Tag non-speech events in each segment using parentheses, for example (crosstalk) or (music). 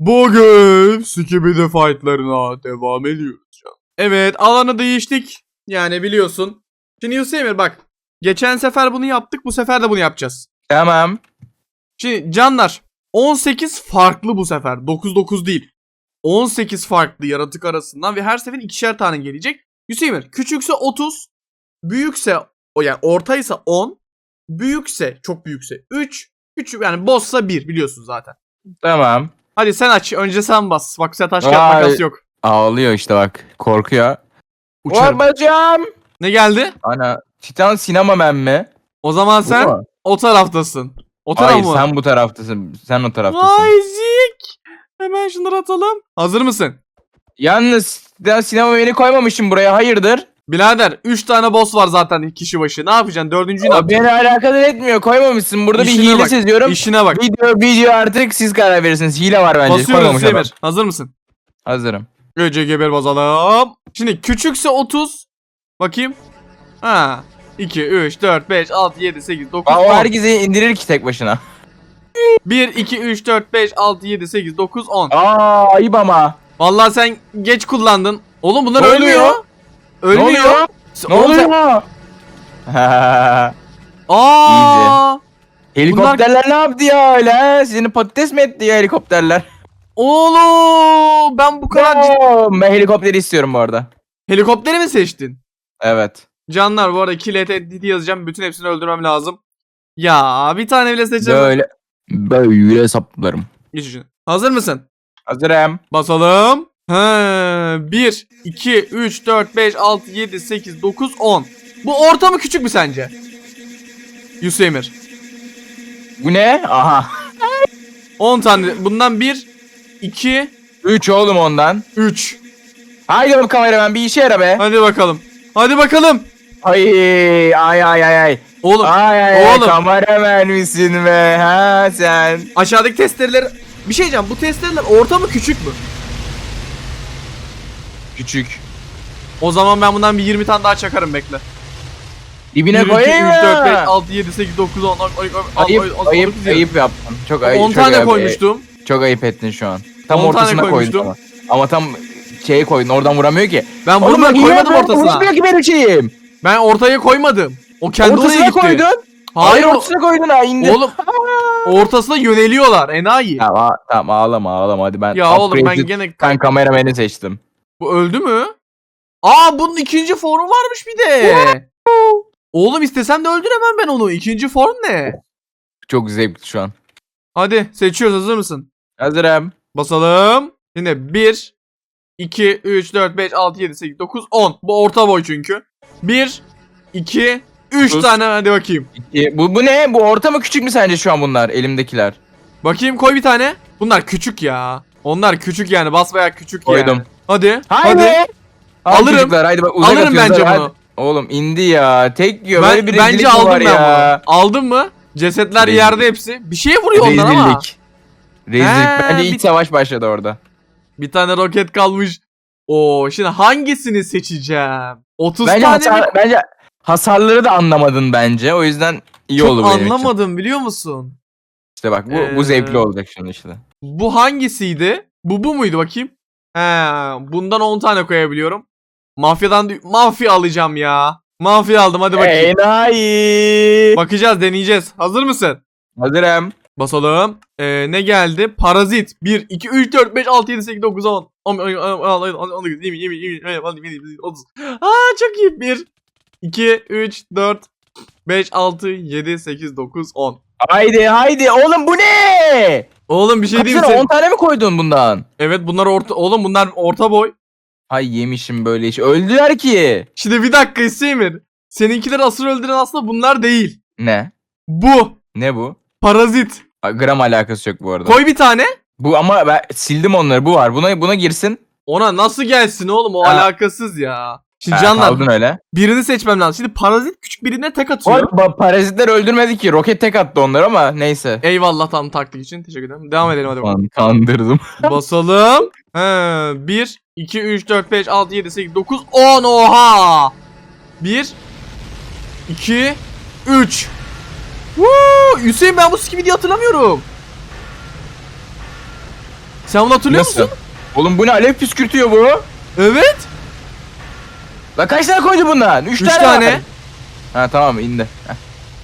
Bugün Skibidi fightlarına devam ediyoruz. canım. Evet alanı değiştik. Yani biliyorsun. Şimdi Yusuf Emir bak. Geçen sefer bunu yaptık. Bu sefer de bunu yapacağız. Tamam. Şimdi canlar 18 farklı bu sefer. 9-9 değil. 18 farklı yaratık arasından ve her seferin ikişer tane gelecek. Hüseyin Emir, küçükse 30, büyükse o yani ortaysa 10, büyükse çok büyükse 3, küçük yani boss'sa 1 biliyorsun zaten. Tamam. Hadi sen aç. Önce sen bas. Bak sen taş kağıt Vay. makas yok. Ağlıyor işte bak. Korkuyor. Uçarım. Babacım. Ne geldi? Ana. Titan sinema men mi? O zaman Bu sen mu? o taraftasın. O taraf Hayır mı? sen bu taraftasın. Sen o taraftasın. Vay zik. Hemen şunları atalım. Hazır mısın? Yalnız Titan sinema meni koymamışım buraya. Hayırdır? Birader 3 tane boss var zaten kişi başı. Ne yapacaksın? Dördüncüyü ne O yapacaksın? beni alakadar etmiyor. Koymamışsın. Burada bir İşine hile bak, seziyorum. İşine bak. Video video artık siz karar verirsiniz. Hile var bence. Basıyoruz Koymamış adam. Hazır mısın? Hazırım. Önce geber basalım. Şimdi küçükse 30. Bakayım. Ha. 2, 3, 4, 5, 6, 7, 8, 9, Aa, o 10. herkesi indirir ki tek başına. 1, 2, 3, 4, 5, 6, 7, 8, 9, 10. Aa ayıp ama. Vallahi sen geç kullandın. Oğlum bunlar Ne oluyor? Ölmüyor. Ne oluyor? Ne Oğlum sen- oluyor? (laughs) Aa! Helikopterler ne yaptı ya öyle? Sizin patates mi etti ya helikopterler? Oğlum ben bu kadar ciddi- ben helikopteri istiyorum bu arada. Helikopteri mi seçtin? Evet. Canlar bu arada 2 LT yazacağım. Bütün hepsini öldürmem lazım. Ya bir tane bile seçeceğim. Böyle böyle saplarım. Geç. Hazır mısın? Hazırım. Basalım. Ha, 1, 2, 3, 4, 5, 6, 7, 8, 9, 10. Bu orta mı küçük mü sence? Yusuf Emir. Bu ne? Aha. 10 tane. Bundan 1, 2, 3 oğlum ondan. 3. Haydi bakalım kameraman bir işe yara be. Hadi bakalım. Hadi bakalım. Ay ay ay ay ay. Oğlum Ay ay ay oğlum. kameraman misin be ha sen? aşağıdaki testereler... Bir şey diyeceğim. Bu testereler orta mı küçük mü? Küçük. O zaman ben bundan bir 20 tane daha çakarım bekle. Dibine 1, 2, 3, koyayım 4, 5, mı? 6, 7, 8, 9, 10, 10, 10, 10, Ayıp 10, 10, ayıp 19, ayıp yaptın. Çok ayıp. 10 çok tane ayıp- koymuştum. Çok ayıp ettin şu an. Tam 10 tane ortasına koydun koymuştum. ama. Ama tam şeye koydun oradan vuramıyor ki. Ben Oğlum bak, koymadım yine ortasına. Vuramıyor ki benim şeyim. Ben ortaya koymadım. O kendi oraya Ortasına gitti. koydun. Hayır o- ortasına koydun ha indi. Oğlum ortasına yöneliyorlar enayi. Tamam, tamam ağlama ağlama hadi ben Ya oğlum ben upgrade'li gene ben kamerameni seçtim. Bu öldü mü? Aa bunun ikinci formu varmış bir de. Oğlum istesem de öldüremem ben onu. İkinci form ne? Çok zevkli şu an. Hadi seçiyoruz hazır mısın? Hazırım. Basalım. Yine 1 2 3 4 5 6 7 8 9 10. Bu orta boy çünkü. 1 2 3 Sus. tane hadi bakayım. İki- Bu, bu ne? Bu orta mı küçük mü sence şu an bunlar elimdekiler? Bakayım koy bir tane. Bunlar küçük ya. Onlar küçük yani basbayağı küçük Koydum. yani. Hadi. Haydi. Hadi. Al Alırım. çocuklar, haydi bak uzak Alırım bence hadi. bunu. Oğlum indi ya. Tek yiyor. Ben, Böyle bir rezillik bence mi aldım var ben ya? bunu. Aldın mı? Cesetler Rezillik. yerde hepsi. Bir şeye vuruyor onlar ama. Rezillik. Rezillik. He, Bence bir- iç savaş başladı orada. Bir tane roket kalmış. Oo, şimdi hangisini seçeceğim? 30 Bence, tane hasar, mi? bence hasarları da anlamadın bence. O yüzden iyi Çok olur benim için. anlamadım biliyor musun? İşte bak bu, Ee, bu zevkli olacak şimdi işte. Bu hangisiydi? Bu bu muydu bakayım? He, bundan 10 tane koyabiliyorum. Mafyadan mafya alacağım ya. Mafya aldım hadi bakayım. Enayi. Bakacağız deneyeceğiz. Hazır mısın? Hazırım. Basalım. Ee, ne geldi? Parazit. 1, 2, 3, 4, 5, 6, 7, 8, 9, 10. 10, 10, 10, 10, 19, 20, 20, 20, 21, 22, 30. Aa çok iyi. 1, 2, 3, 4, 5, 6, 7, 8, 9, 10. Haydi haydi. Oğlum bu ne? Oğlum bir şey diyeyim Sen... 10 tane mi koydun bundan? Evet bunlar orta... Oğlum bunlar orta boy. Ay yemişim böyle iş. Öldüler ki. Şimdi bir dakika Hüseyin. Seninkileri asıl öldüren aslında bunlar değil. Ne? Bu. Ne bu? Parazit. Aa, Gram alakası yok bu arada. Koy bir tane. Bu ama ben sildim onları. Bu var. Buna buna girsin. Ona nasıl gelsin oğlum o Ha. alakasız ya. Şimdi Ha, kaldın öyle. birini seçmem lazım. Şimdi parazit küçük birine tek atıyor. O, ba- parazitler öldürmedi ki. Roket tek attı onları ama neyse. Eyvallah tam taktik için. Teşekkür ederim. Devam edelim hadi bakalım. Kan- Kandırdım. (laughs) Basalım. He, 1, 2, 3, 4, 5, 6, 7, 8, 9, 10. Oha. 1, 2, 3. Woo! Hüseyin ben bu skibidi hatırlamıyorum. Sen bunu hatırlıyor Nasıl? musun? Oğlum bu ne alev püskürtüyor bu? Evet. La kaç tane koydu bundan? 3 Üç tane. tane. Ha tamam indi. Heh.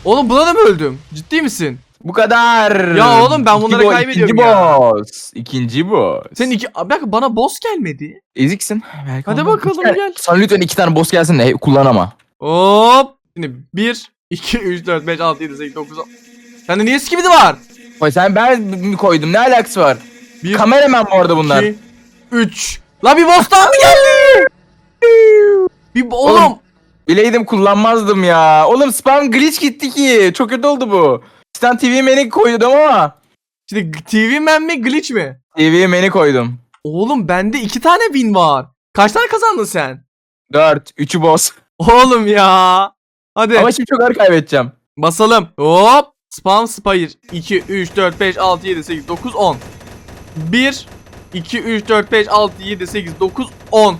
Oğlum buna da mı öldüm? Ciddi misin? Bu kadar. Ya oğlum ben bunları bo- kaybediyorum İkinci ya. boss. İkinci boss. Senin iki... Bak bana boss gelmedi. eziksin. Belki Hadi bakalım, Lütfen- gel. Sana lütfen iki tane boss gelsin de kullan ama. Hop. Şimdi 1, 2, 3, 4, 5, 6, 7, 8, 9, 10. Sende niye skibidi var? Oy sen ben mi koydum? Ne alakası var? 1, Kameraman bu arada bunlar. 2, 3. La bir boss daha mı geldi? Bir oğlum. Oğlum. Bileydim kullanmazdım ya. Oğlum spam glitch gitti ki. Çok kötü oldu bu. Sen TV menü koydum ama. Şimdi TV man mi glitch mi? TV menü koydum. Oğlum bende iki tane win var. Kaç tane kazandın sen? 4. 3'ü boss. Oğlum ya. Hadi Ama şimdi çok ağır kaybedeceğim. basalım. Hop. Spam Spire 2, 3, 4, 5, 6, 7, 8, 9, 10. 1, 2, 3, 4, 5, 6, 7, 8, 9, 10.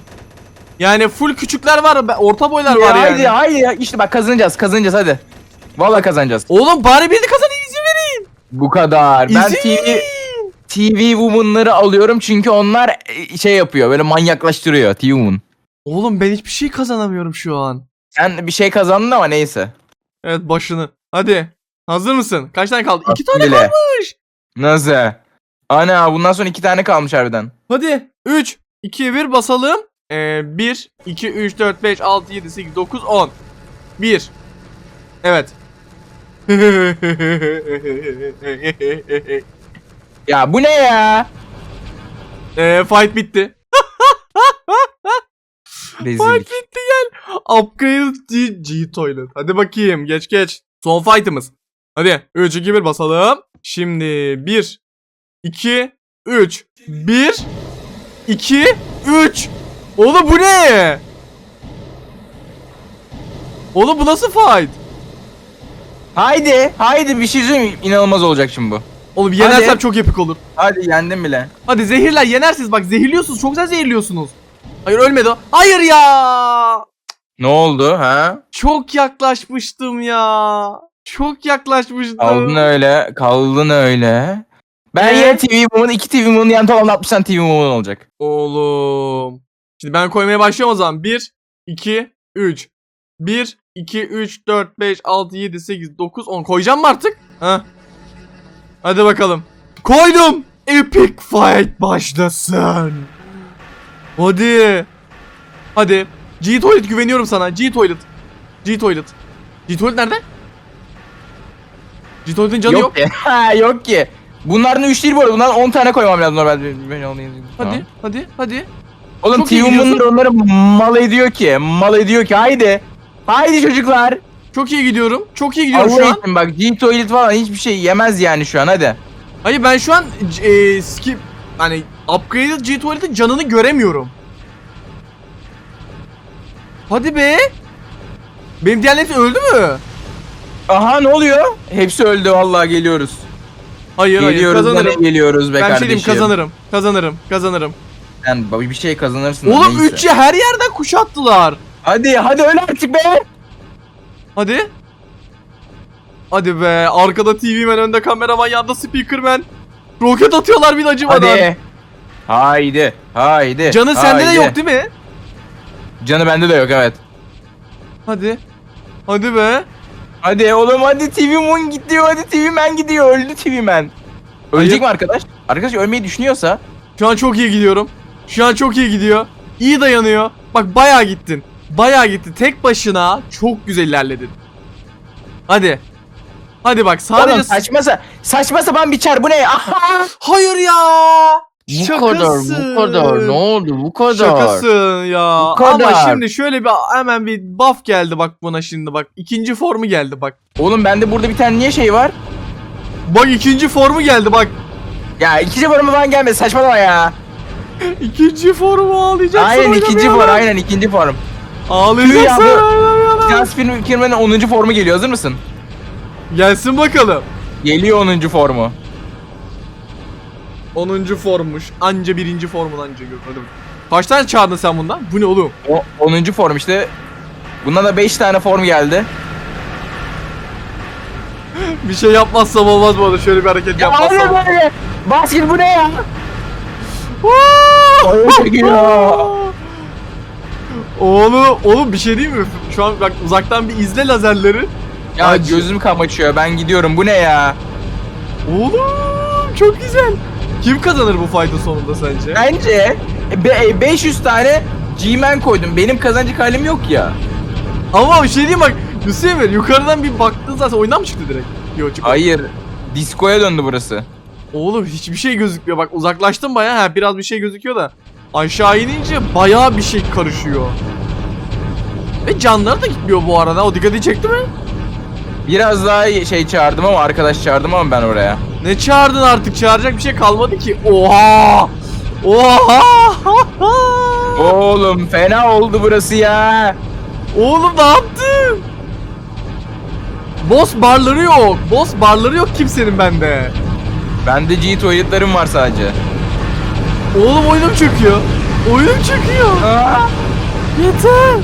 Yani full küçükler var. be- Orta boylar var Ya yani. Haydi haydi ya. İşte bak kazanacağız kazanacağız hadi. Vallahi kazanacağız. Oğlum bari birini kazanayım izin verin. Bu kadar. Ben İzin TV verin. TV Woman'ları alıyorum çünkü onlar e, şey yapıyor böyle manyaklaştırıyor TV Woman. Oğlum ben hiçbir şey kazanamıyorum şu an. Sen bir şey kazandın ama neyse. Evet başını. Hadi. Hazır mısın? Kaç tane kaldı? İki tane Bile. kalmış. Nasıl? Ana bundan sonra iki tane kalmış harbiden. Hadi. 3, 2, 1 basalım. Ee, 1, 2, 3, 4, 5, 6, 7, 8, 9, 10. 1. Evet. (laughs) Ya bu ne ya? ee, fight bitti. (laughs) Fight bitti gel. Upgrade G, G Toilet. Hadi bakayım geç geç. Son fight'ımız. Hadi 3 2 1 basalım. Şimdi 1 2 3 1 2 3 Oğlum bu ne? Oğlum bu nasıl fight? Haydi, haydi bir şey söyleyeyim. İnanılmaz olacak şimdi bu. Oğlum yenersem Hadi. çok epik olur. Hadi yendim bile. Hadi zehirler yenersiniz bak zehirliyorsunuz çok güzel zehirliyorsunuz. Hayır ölmedi o. Hayır ya. Ne oldu ha? Çok yaklaşmıştım ya. Çok yaklaşmıştım. Kaldın öyle, kaldın öyle. Ben Ee? yine TV Woman, iki TV Woman yan toplamda 60 tane TV Woman olacak. Oğlum. Şimdi ben koymaya başlıyorum o zaman. 1, 2, 3. 1, 2, 3, 4, 5, 6, 7, 8, 9, 10. Koyacağım mı artık? Ha. Hadi bakalım. Koydum. Epic fight başlasın. Hadi. Hadi. G Toilet güveniyorum sana. G Toilet. G Toilet. G Toilet nerede? G Toilet'in canı yok. yok ki. (laughs) Yok ki. Bunlardan 3 değil bu arada. Bunlardan 10 tane koymam lazım normalde. Ben onu. Hadi, hadi, hadi. Oğlum Çok iyi gidiyorsun. onları mal ediyor ki. Mal ediyor ki. Haydi. Haydi çocuklar. Çok iyi gidiyorum. Çok iyi gidiyorum Allah şu an. için bak G-Toilet falan hiçbir şey yemez yani şu an hadi. Hayır ben şu an e, skip hani upgraded G Toilet'in canını göremiyorum. Hadi be. Benim diğerleri öldü mü? Aha ne oluyor? Hepsi öldü vallahi geliyoruz. Hayır hayır geliyoruz kazanırım. geliyoruz be Ben bir şey kardeşim. diyeyim kazanırım. Kazanırım. Kazanırım. Sen bir şey kazanırsın. Oğlum neyse. 3'ü her yerden kuşattılar. Hadi hadi öyle artık be. Hadi. Hadi be. Arkada TV man, önde kameraman, yanda speaker man. Roket atıyorlar bir de acımadan. Hadi. Haydi. Haydi. Canı sende de haydi. yok değil mi? Canı bende de yok evet. Hadi. Hadi be. Hadi oğlum hadi TV Moon gidiyor hadi TV Man gidiyor öldü TV Man. Ölecek Hayır. mi arkadaş? Arkadaş ölmeyi düşünüyorsa Şu an çok iyi gidiyorum. Şu an çok iyi gidiyor. İyi dayanıyor. Bak bayağı gittin. Bayağı gitti. Tek başına çok güzel ilerledin. Hadi. Hadi bak sadece... Oğlum saçma, sa- saçma sapan bir çar bu ne? Aha! Hayır ya. Bu kadar bu kadar ne oldu bu kadar. Şakasın ya. Bu kadar. Ama şimdi şöyle bir hemen bir buff geldi bak buna şimdi bak. İkinci formu geldi bak. Oğlum bende burada bir tane niye şey var? Bak ikinci formu geldi bak. Ya ikinci formu falan gelmedi saçmalama ya. İkinci formu ağlayacaksın. Aynen ikinci ya. form aynen ikinci form. Ağlayacaksın. Bu- ağlayacaksın. Transfer firmanın 10. formu geliyor hazır mısın? Gelsin bakalım. Geliyor 10. formu. 10. formmuş. Anca birinci formun anca görmedim. Kaç tane çağırdın sen bundan? Bu ne oğlum? O 10. form işte. Bundan da 5 tane form geldi. Bir şey yapmazsam olmaz bu arada. Şöyle bir hareket Ya yapmazsam. böyle. Basket bu ne ya? Oy çekiyor. Oğlum, oğlum bir şey değil mi? Şu an bak uzaktan bir izle lazerleri. Ya Acı. gözüm kamaşıyor ben gidiyorum bu ne ya? Oğlum çok güzel. Kim kazanır bu fight'ın sonunda sence? Bence be- 500 tane G-Man koydum benim kazancı halim yok ya. Ama bir şey diyeyim bak. Hüseyin yukarıdan bir baktığın zaten oyundan mı çıktı direkt? Yok çıkmadı. Hayır diskoya döndü burası. Oğlum hiçbir şey gözükmüyor. Bak uzaklaştım bayağı. Ha, biraz bir şey gözüküyor da. Aşağı inince bayağı bir şey karışıyor. Ve canları da gitmiyor bu arada. O dikkati çekti mi? Biraz daha şey çağırdım ama arkadaş çağırdım ama ben oraya. Ne çağırdın artık? Çağıracak bir şey kalmadı ki. Oha! Oha! Oğlum fena oldu burası ya. Oğlum ne yaptın? Boss barları yok. Boss barları yok kimsenin bende. Bende G tuvaletlerim var sadece. Oğlum oyunum çöküyor. Oyunum çöküyor. Aa! Yeter.